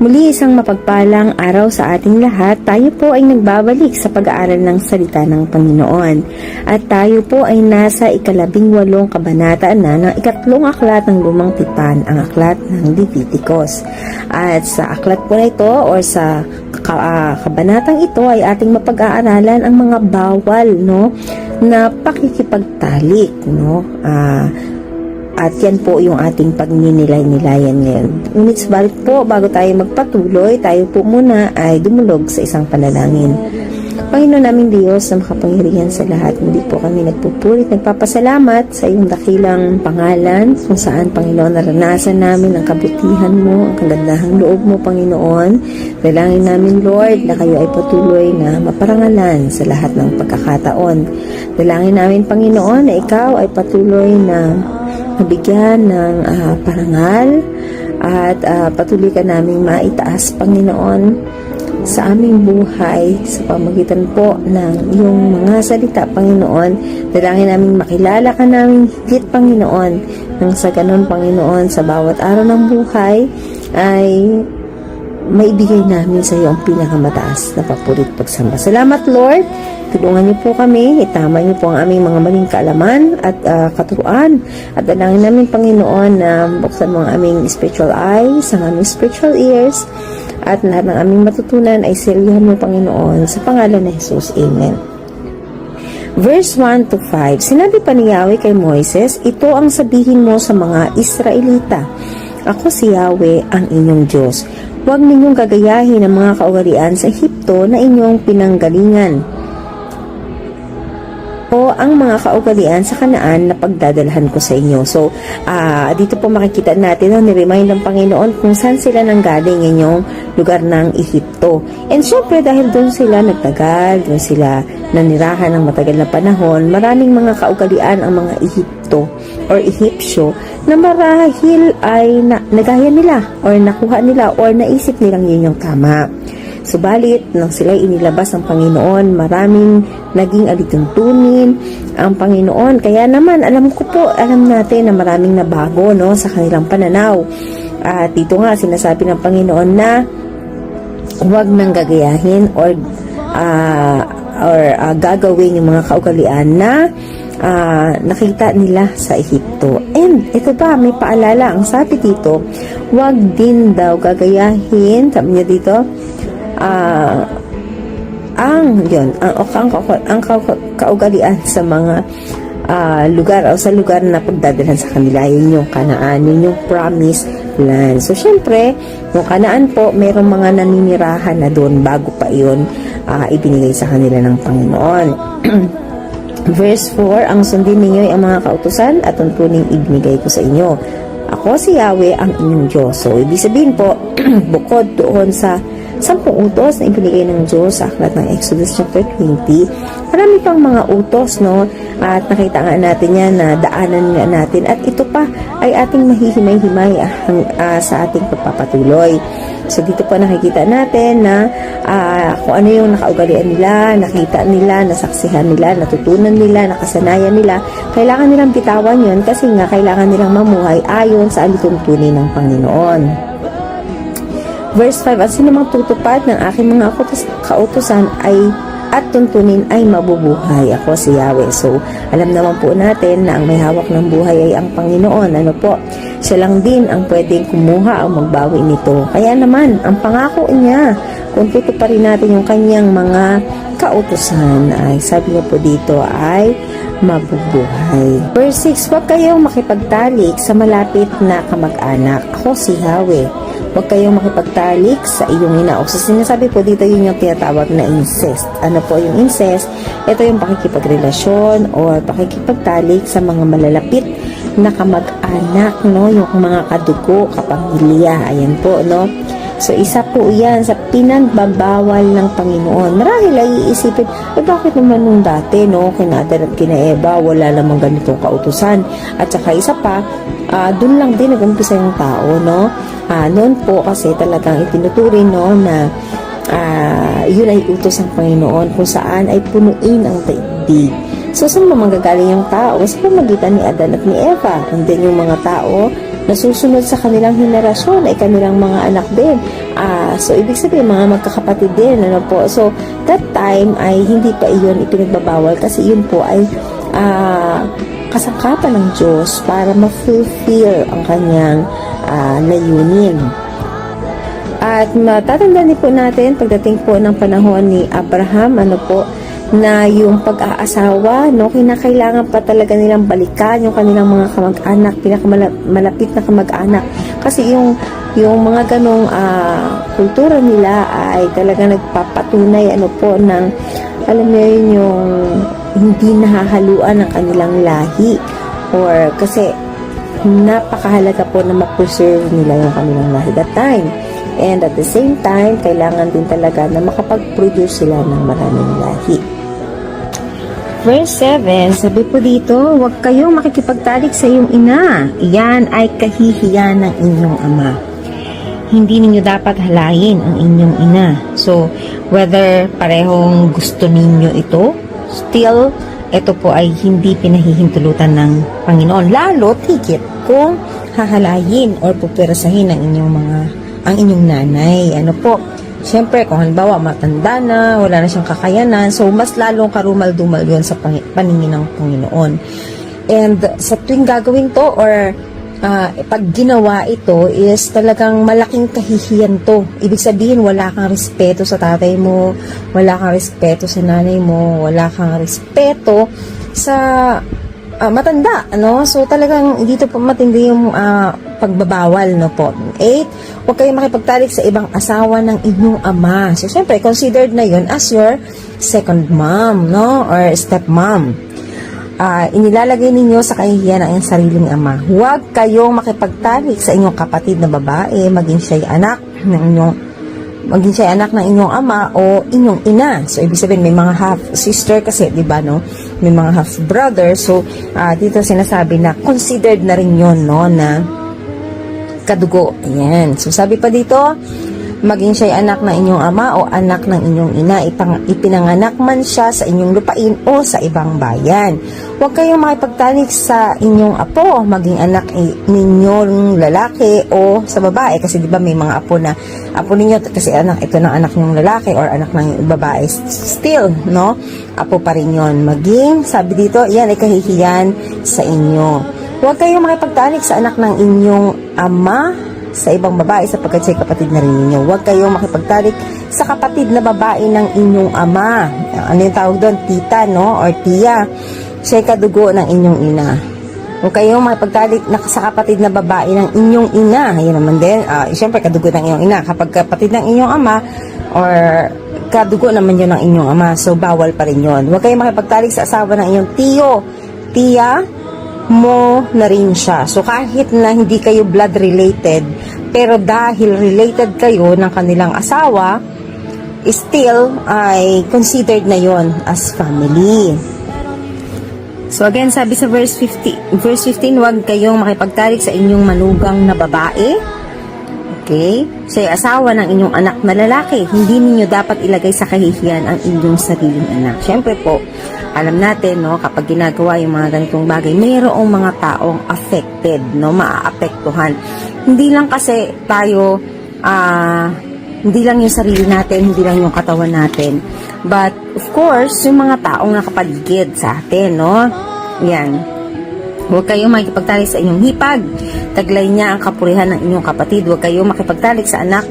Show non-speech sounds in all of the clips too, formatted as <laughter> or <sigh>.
Muli isang mapagpalang araw sa ating lahat, tayo po ay nagbabalik sa pag-aaral ng salita ng Panginoon. At tayo po ay nasa ikalabing walong kabanata na ng ikatlong aklat ng lumang tipan, ang aklat ng Leviticus. At sa aklat po na ito or sa ka- ah, kabanatang ito ay ating mapag-aaralan ang mga bawal no na pakikipagtalik no ah at yan po yung ating pagninilay-nilayan ngayon. Ngunit subalit po, bago tayo magpatuloy, tayo po muna ay dumulog sa isang panalangin. Panginoon namin Diyos na makapangyarihan sa lahat, hindi po kami nagpupulit, nagpapasalamat sa iyong dakilang pangalan, kung saan Panginoon naranasan namin ang kabutihan mo, ang kagandahang loob mo Panginoon. Dalangin namin Lord na kayo ay patuloy na maparangalan sa lahat ng pagkakataon. Dalangin namin Panginoon na ikaw ay patuloy na nabigyan ng ah, parangal at ah, patuloy ka naming maitaas, Panginoon, sa aming buhay sa pamagitan po ng iyong mga salita, Panginoon. Dalangin namin makilala ka namin higit, Panginoon, nang sa ganun, Panginoon, sa bawat araw ng buhay ay maibigay namin sa iyo ang pinakamataas na papurit pagsamba. Salamat, Lord. Tulungan niyo po kami, itama niyo po ang aming mga maling kaalaman at ah, katuruan. At dalangin namin, Panginoon, na buksan mo ang aming spiritual eyes, ang aming spiritual ears, at lahat ng aming matutunan ay seryohan mo, Panginoon, sa pangalan ni Jesus. Amen. Verse 1 to 5, Sinabi pa ni Yahweh kay Moises, Ito ang sabihin mo sa mga Israelita. Ako si Yahweh, ang inyong Diyos. Huwag ninyong gagayahin ang mga kaugalian sa Ehipto na inyong pinanggalingan o ang mga kaugalian sa kanaan na pagdadalhan ko sa inyo. So, ah, dito po makikita natin, no, ni-remind ng Panginoon kung saan sila nanggaling inyong lugar ng Ehipto. And syempre, dahil doon sila nagtagal, doon sila nanirahan ng matagal na panahon, maraming mga kaugalian ang mga Ehipto or Ehipsyo na marahil ay na, nagaya nila or nakuha nila or naisip nilang yun yung tama. Subalit, nang sila inilabas ng Panginoon, maraming naging alituntunin ang Panginoon. Kaya naman, alam ko po, alam natin na maraming nabago no, sa kanilang pananaw. At dito nga, sinasabi ng Panginoon na huwag nang gagayahin or ah, or ah, gagawin yung mga kaugalian na ah, nakita nila sa Ehipto. And ito pa, may paalala. Ang sabi dito, huwag din daw gagayahin, sabi niya dito, ah, ang yun, ang, ang, ang, ang ka- kaugalian sa mga ah, lugar o sa lugar na pagdadalhan sa kanila, yun yung kanaan, yun yung promised land. So, syempre, yung kanaan po, merong mga naninirahan na doon bago pa yun ah, ibinigay sa kanila ng Panginoon. <clears throat> Verse 4, ang sundin ninyo ang mga kautusan at tuntuning ibinigay ko sa inyo. Ako si Yahweh ang inyong Diyos. So, ibig sabihin po, <clears throat> bukod doon sa sampung utos na ibinigay ng Diyos sa aklat ng Exodus chapter 20, marami pang mga utos, no? At nakita nga natin yan na daanan nga natin. At ito pa ay ating mahihimay-himay ah, ah, sa ating pagpapatuloy. So dito po nakikita natin na ah, kung ano yung nakaugalian nila, nakita nila, nasaksihan nila, natutunan nila, nakasanayan nila, kailangan nilang bitawan yun kasi nga kailangan nilang mamuhay ayon sa alituntunin ng Panginoon. Verse 5, At sino mang tutupad ng aking mga kautos- kautusan ay at tuntunin ay mabubuhay. Ako si Yahweh. So, alam naman po natin na ang may hawak ng buhay ay ang Panginoon. Ano po? Siya lang din ang pwedeng kumuha o magbawi nito. Kaya naman, ang pangako niya, kung tutuparin natin yung kanyang mga kautusan, ay sabi niya po dito ay mabubuhay. Verse 6, Huwag kayong makipagtalik sa malapit na kamag-anak. Ako si Yahweh. Huwag kayong makipagtalik sa iyong ina. O sa sinasabi po dito, yun yung tinatawag na incest. Ano po yung incest? Ito yung pakikipagrelasyon o pakikipagtalik sa mga malalapit na kamag-anak, no? Yung mga kadugo, kapamilya. Ayan po, no? So, isa po yan sa pinagbabawal ng Panginoon. Marahil ay iisipin, eh bakit naman nung dati, no, kina Adan at kina Eva, wala namang ganitong kautusan. At saka isa pa, ah, dun lang din nag-umpisa yung tao, no. Ah, noon po kasi talagang itinuturing, no, na ah, yun ay utos ng Panginoon kung saan ay punuin ang daigdig So, saan ba manggagaling yung tao? Sa pamagitan ni Adan at ni Eva. And then, yung mga tao na susunod sa kanilang henerasyon ay kanilang mga anak din. Ah, so, ibig sabihin, mga magkakapatid din. Ano po? So, that time ay hindi pa iyon ipinagbabawal kasi yun po ay ah, kasangkapan ng Diyos para ma-fulfill ang kanyang ah, layunin. At matatandaan din po natin pagdating po ng panahon ni Abraham, ano po, na yung pag-aasawa, no, kinakailangan pa talaga nilang balikan yung kanilang mga kamag-anak, pinakamalapit na kamag-anak. Kasi yung yung mga ganong ah, kultura nila ay talaga nagpapatunay ano po ng alam mo yun yung hindi nahahaluan ng kanilang lahi or kasi napakahalaga po na ma-preserve nila yung kanilang lahi that time. And at the same time, kailangan din talaga na makapag-produce sila ng maraming lahi. Verse 7, sabi po dito, huwag kayong makikipagtalik sa iyong ina. Iyan ay kahihiyan ng inyong ama. Hindi ninyo dapat halayin ang inyong ina. So, whether parehong gusto ninyo ito, still, ito po ay hindi pinahihintulutan ng Panginoon. Lalo, higit kung hahalayin or pupirasahin ang inyong mga ang inyong nanay. Ano po? Siyempre, kung halimbawa matanda na, wala na siyang kakayanan, so mas lalong karumal-dumal yun sa paningin ng Panginoon. And sa tuwing gagawin to or ah, pag ginawa ito is talagang malaking kahihiyan to. Ibig sabihin, wala kang respeto sa tatay mo, wala kang respeto sa nanay mo, wala kang respeto sa ah, matanda, ano? So talagang dito po matindi yung ah, pagbabawal, no po. Eight, huwag kayong makipagtalik sa ibang asawa ng inyong ama. So syempre, considered na yun as your second mom, no? Or stepmom. Ah, inilalagay ninyo sa kahihiyan ng inyong sariling ama. Huwag kayong makipagtalik sa inyong kapatid na babae, maging siya'y anak ng inyong maging siya anak ng inyong ama o inyong ina. So, ibig sabihin, may mga half sister kasi, di ba, no? May mga half brother. So, ah, dito sinasabi na considered na rin yun, no, na kadugo. Ayan. So, sabi pa dito, maging siya'y anak ng inyong ama o anak ng inyong ina, ipang, ipinanganak man siya sa inyong lupain o sa ibang bayan. Huwag kayong makipagtalik sa inyong apo, maging anak i- ninyong lalaki o sa babae. Kasi di ba may mga apo na, apo ninyo, kasi anak, ito ng anak nyong lalaki or anak ng babae. Still, no? Apo pa rin yun. Maging, sabi dito, yan ay kahihiyan sa inyo. Huwag kayong makipagtalik sa anak ng inyong ama sa ibang babae sapagkat siya'y kapatid na rin ninyo. Huwag kayong makipagtalik sa kapatid na babae ng inyong ama. Ano yung tawag doon? Tita, no? Or tiya. Siya'y kadugo ng inyong ina. Huwag kayong makipagtalik na sa kapatid na babae ng inyong ina. Ayan naman din. ah Siyempre, kadugo ng inyong ina. Kapag kapatid ng inyong ama or kadugo naman yun ng inyong ama. So, bawal pa rin yun. Huwag kayong makipagtalik sa asawa ng inyong tiyo, tiya, mo na rin siya. So kahit na hindi kayo blood related, pero dahil related kayo ng kanilang asawa, still ay considered na yon as family. So again, sabi sa verse 15, verse 15, huwag kayong makipagtalik sa inyong manugang na babae. Okay? Siya'y asawa ng inyong anak na lalaki. Hindi ninyo dapat ilagay sa kahihiyan ang inyong sariling anak. Siyempre po, alam natin, no, kapag ginagawa yung mga ganitong bagay, mayroong mga taong affected, no, maaapektuhan. Hindi lang kasi tayo, ah, hindi lang yung sarili natin, hindi lang yung katawan natin. But, of course, yung mga taong nakapaligid sa atin, no? Yan. Huwag kayong makikipagtalik sa inyong hipag. Taglay niya ang kapurihan ng inyong kapatid. Huwag kayong makipagtalik sa anak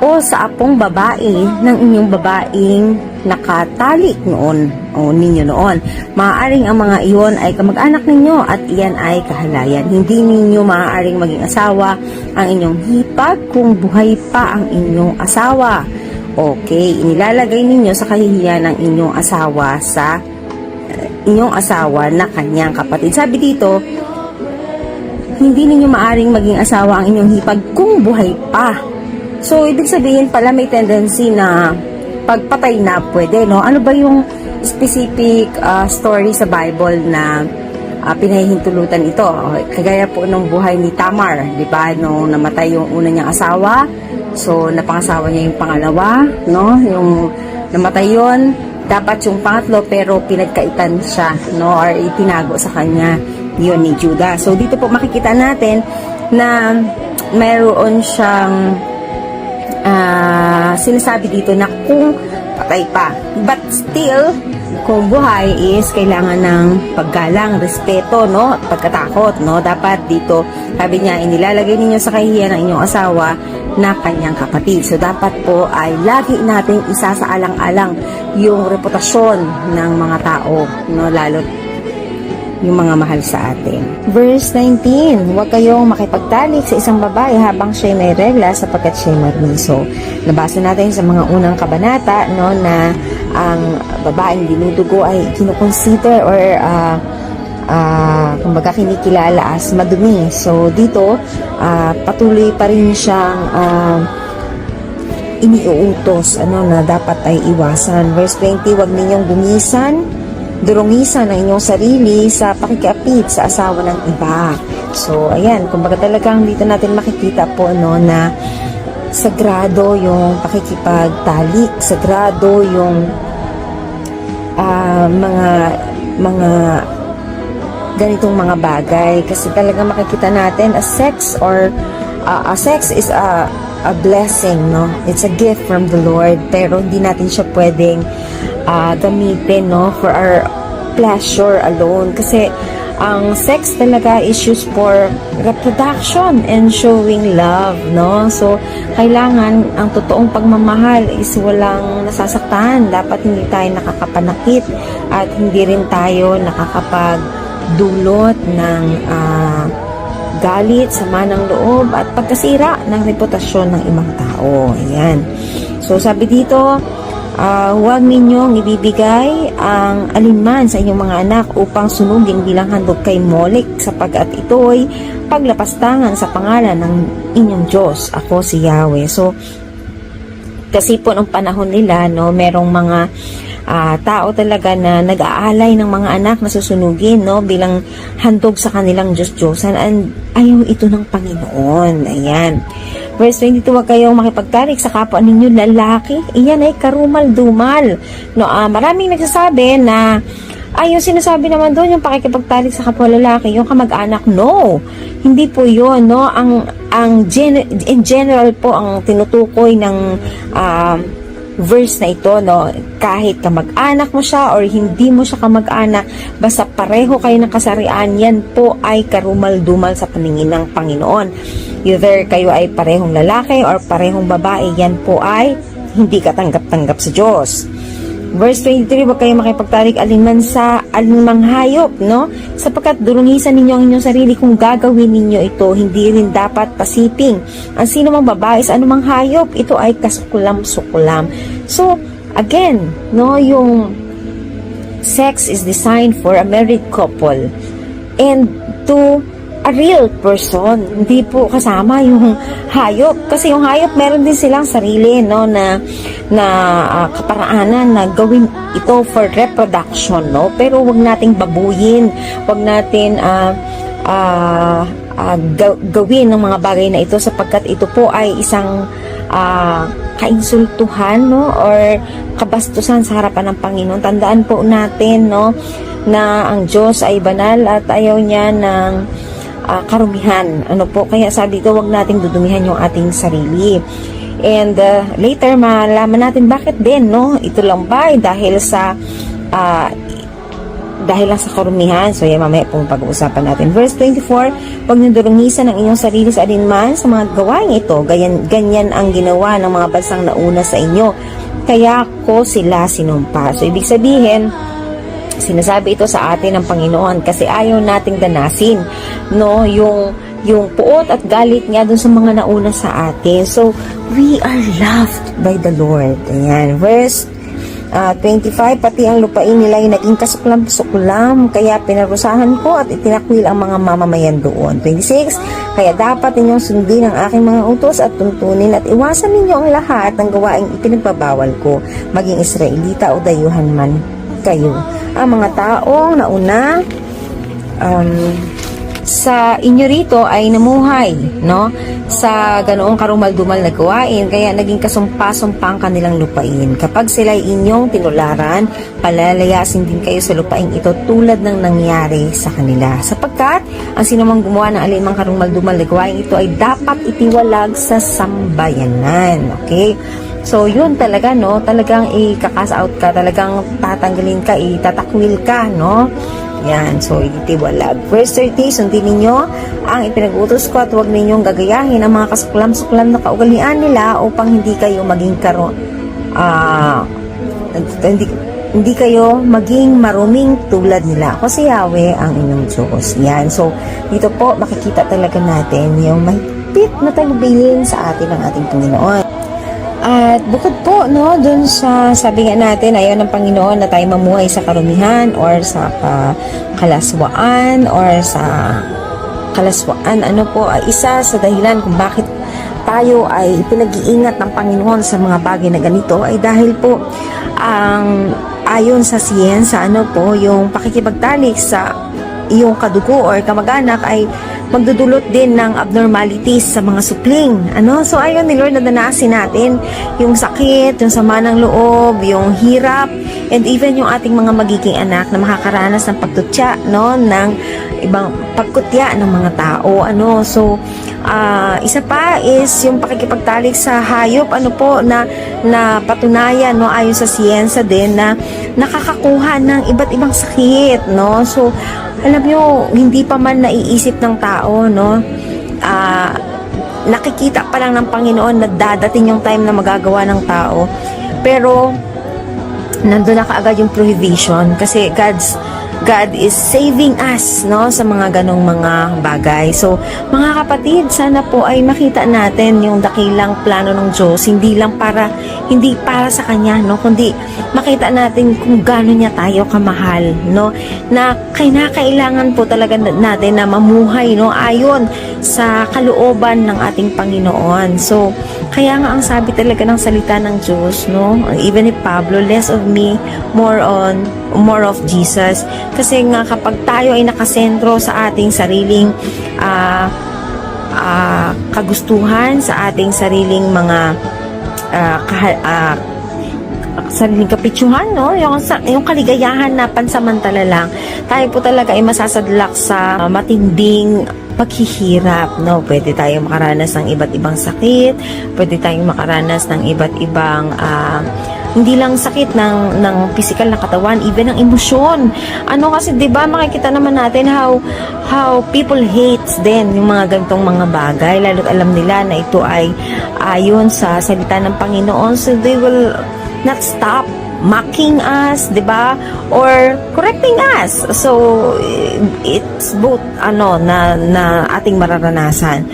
o sa apong babae ng inyong babaeng nakatalik noon o ninyo noon. Maaaring ang mga iyon ay kamag-anak ninyo at iyan ay kahalayan. Hindi ninyo maaaring maging asawa ang inyong hipag kung buhay pa ang inyong asawa. Okay, inilalagay ninyo sa kahihiyan ng inyong asawa sa inyong asawa na kanyang kapatid. Sabi dito, hindi ninyo maaring maging asawa ang inyong hipag kung buhay pa. So, ibig sabihin pala may tendency na pagpatay na pwede, no? Ano ba yung specific ah, story sa Bible na uh, pinahihintulutan ito? Kagaya po nung buhay ni Tamar, di ba? Nung namatay yung una niyang asawa, so napangasawa niya yung pangalawa, no? Yung namatay yon dapat yung pangatlo pero pinagkaitan siya no or itinago sa kanya yun ni Judah. So dito po makikita natin na mayroon siyang ah, sinasabi dito na kung patay pa. But still, kung buhay is kailangan ng paggalang, respeto, no? At pagkatakot, no? Dapat dito, sabi niya, inilalagay ninyo sa kahihiyan ng inyong asawa na kanyang kapatid. So, dapat po ay lagi nating isasaalang-alang yung reputasyon ng mga tao, no? Lalo yung mga mahal sa atin. Verse 19, huwag kayong makipagtalik sa isang babae habang siya'y may regla sapagkat siya'y marmiso. Nabasa natin sa mga unang kabanata no, na ang babaeng dinudugo ay kinukonsider or uh, uh, kumbaga kinikilala as madumi. So dito, ah, patuloy pa rin siyang ah, iniuutos ano na dapat ay iwasan. Verse 20, huwag ninyong bumisan durungisan ang inyong sarili sa pakikiapit sa asawa ng iba. So, ayan, kumbaga talagang dito natin makikita po no, na sagrado yung pakikipagtalik, sagrado yung ah, mga mga ganitong mga bagay kasi talaga makikita natin a sex or uh, a sex is a a blessing no it's a gift from the Lord pero hindi natin siya pwedeng ah, gamitin no for our pleasure alone kasi ang sex talaga is used for reproduction and showing love, no? So, kailangan ang totoong pagmamahal is walang nasasaktan. Dapat hindi tayo nakakapanakit at hindi rin tayo nakakapagdulot ng ah, galit, sama ng loob at pagkasira ng reputasyon ng ibang tao. Ayan. So, sabi dito, Ah, huwag ninyong ibibigay ang alinman sa inyong mga anak upang sunugin bilang handog kay Molek sapagkat ito'y paglapastangan sa pangalan ng inyong Diyos. Ako si Yahweh. So, kasi po nung panahon nila, no, merong mga ah, tao talaga na nag-aalay ng mga anak na susunugin, no, bilang handog sa kanilang Diyos-Diyosan. And ayaw ito ng Panginoon. Ayan. Verse 22, huwag kayong makipagtarik sa kapwa ninyo lalaki. Iyan ay karumal-dumal. No, ah, maraming nagsasabi na ay, yung sinasabi naman doon, yung pakikipagtalik sa kapwa lalaki, yung kamag-anak, no. Hindi po yun, no. Ang, ang gen- in general po, ang tinutukoy ng ah, verse na ito, no, kahit kamag-anak mo siya or hindi mo siya kamag-anak, basta pareho kayo ng kasarian, yan po ay karumal-dumal sa paningin ng Panginoon. Either kayo ay parehong lalaki or parehong babae, yan po ay hindi katanggap-tanggap sa Diyos. Verse 23, huwag kayo makipagtarik alinman sa alinmang hayop, no? Sapagkat durungisan ninyo ang inyong sarili kung gagawin ninyo ito, hindi rin dapat pasiping. Ang sino mang babae sa anumang hayop, ito ay kasukulam-sukulam. So, again, no, yung sex is designed for a married couple and to a real person. Hindi po kasama yung hayop. Kasi yung hayop, meron din silang sarili, no, na, na ah, kaparaanan na gawin ito for reproduction, no. Pero wag nating babuyin. Wag natin, ah, ah, ah, ga- gawin ng mga bagay na ito sapagkat ito po ay isang ah, kainsultuhan no or kabastusan sa harapan ng Panginoon. Tandaan po natin no na ang Diyos ay banal at ayaw niya ng ah, karumihan. Ano po kaya sabi ko wag nating dudumihan yung ating sarili. And uh, later malaman natin bakit din no ito lang ba dahil sa ah, dahil lang sa karumihan. So, yan, mamaya pong pag-uusapan natin. Verse 24, Huwag niyo durungisan ang inyong sarili sa alinman sa mga gawain ito. Ganyan, ganyan ang ginawa ng mga bansang nauna sa inyo. Kaya ko sila sinumpa. So, ibig sabihin, sinasabi ito sa atin ng Panginoon kasi ayaw nating danasin no yung yung puot at galit niya dun sa mga nauna sa atin. So, we are loved by the Lord. Ayan. Verse Ah, 25, pati ang lupain nila ay naging kasuklam-suklam, kaya pinarusahan ko at itinakwil ang mga mamamayan doon. 26, kaya dapat ninyong sundin ang aking mga utos at tuntunin at iwasan ninyo ang lahat ng gawaing ipinagbabawal ko, maging Israelita o dayuhan man kayo. Ang mga taong nauna, um, sa inyo rito ay namuhay, no? Sa ganoong karumal-dumal na gawain, kaya naging kasumpa-sumpa ang kanilang lupain. Kapag sila ay inyong tinularan, palalayasin din kayo sa lupain ito tulad ng nangyari sa kanila. Sapagkat, ang sinumang gumawa ng alinmang karumal-dumal na gawain ito ay dapat itiwalag sa sambayanan. Okay? So, yun talaga, no? Talagang i-kakas out ka, talagang tatanggalin ka, itatakwil ka, no? Yan, so ititiwalag. Verse 30, sundin ninyo ang ipinag-utos ko at huwag ninyong gagayahin ang mga kasuklam-suklam na kaugalian nila upang hindi kayo maging karo ah hindi, hindi kayo maging maruming tulad nila. Ako si Yahweh ang inyong Diyos. Yan. So, dito po makikita talaga natin yung mahigpit na tagubilin sa atin ng ating Panginoon. At bukod po, no, dun sa sabi nga natin, ayaw ng Panginoon na tayo mamuhay sa karumihan or sa ka- kalaswaan or sa kalaswaan. Ano po, ay isa sa dahilan kung bakit tayo ay pinag-iingat ng Panginoon sa mga bagay na ganito ay dahil po ang ayon sa siyensa, ano po, yung pakikipagtalik sa iyong kadugo or kamag-anak ay magdudulot din ng abnormalities sa mga supling. Ano? So, ayun ni Lord na danasin natin yung sakit, yung sama ng loob, yung hirap, and even yung ating mga magiging anak na makakaranas ng pagtutya, no? ng ibang pagkutya ng mga tao. Ano? So, ah, isa pa is yung pakikipagtalik sa hayop, ano po, na, na patunayan, no? ayon sa siyensa din, na nakakakuha ng iba't ibang sakit, no? So, alam nyo, hindi pa man naiisip ng tao, no? Ah, nakikita pa lang ng Panginoon na dadating yung time na magagawa ng tao. Pero, nandun na kaagad yung prohibition kasi God's God is saving us no sa mga ganong mga bagay. So, mga kapatid, sana po ay makita natin yung dakilang plano ng Diyos, hindi lang para hindi para sa kanya, no, kundi makita natin kung gaano niya tayo kamahal, no, na kinakailangan po talaga natin na mamuhay, no, ayon sa kalooban ng ating Panginoon. So, kaya nga ang sabi talaga ng salita ng Diyos, no, even if Pablo, less of me, more on, more of Jesus. Kasi nga kapag tayo ay nakasentro sa ating sariling ah ah, kagustuhan, sa ating sariling mga ah, kaha- ah, sariling kapitsuhan, no? Yung, yung kaligayahan na pansamantala lang. Tayo po talaga ay masasadlak sa matinding paghihirap, no? Pwede tayong makaranas ng iba't ibang sakit, pwede tayong makaranas ng iba't ibang ah, hindi lang sakit ng ng physical na katawan, even ng emosyon. Ano kasi 'di ba makikita naman natin how how people hates din yung mga gantong mga bagay, lalo't alam nila na ito ay ayon sa salita ng Panginoon. So they will not stop mocking us, 'di ba? Or correcting us. So it's both ano na na ating mararanasan.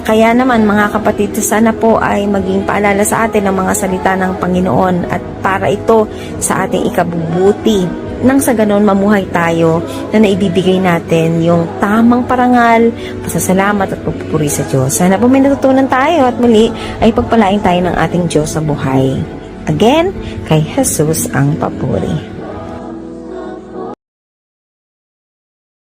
Kaya naman mga kapatid, sana po ay maging paalala sa atin ng mga salita ng Panginoon at para ito sa ating ikabubuti nang sa ganon mamuhay tayo na naibibigay natin yung tamang parangal, pasasalamat at pagpupuri sa Diyos. Sana po may natutunan tayo at muli ay pagpalain tayo ng ating Diyos sa buhay. Again, kay Jesus ang papuri.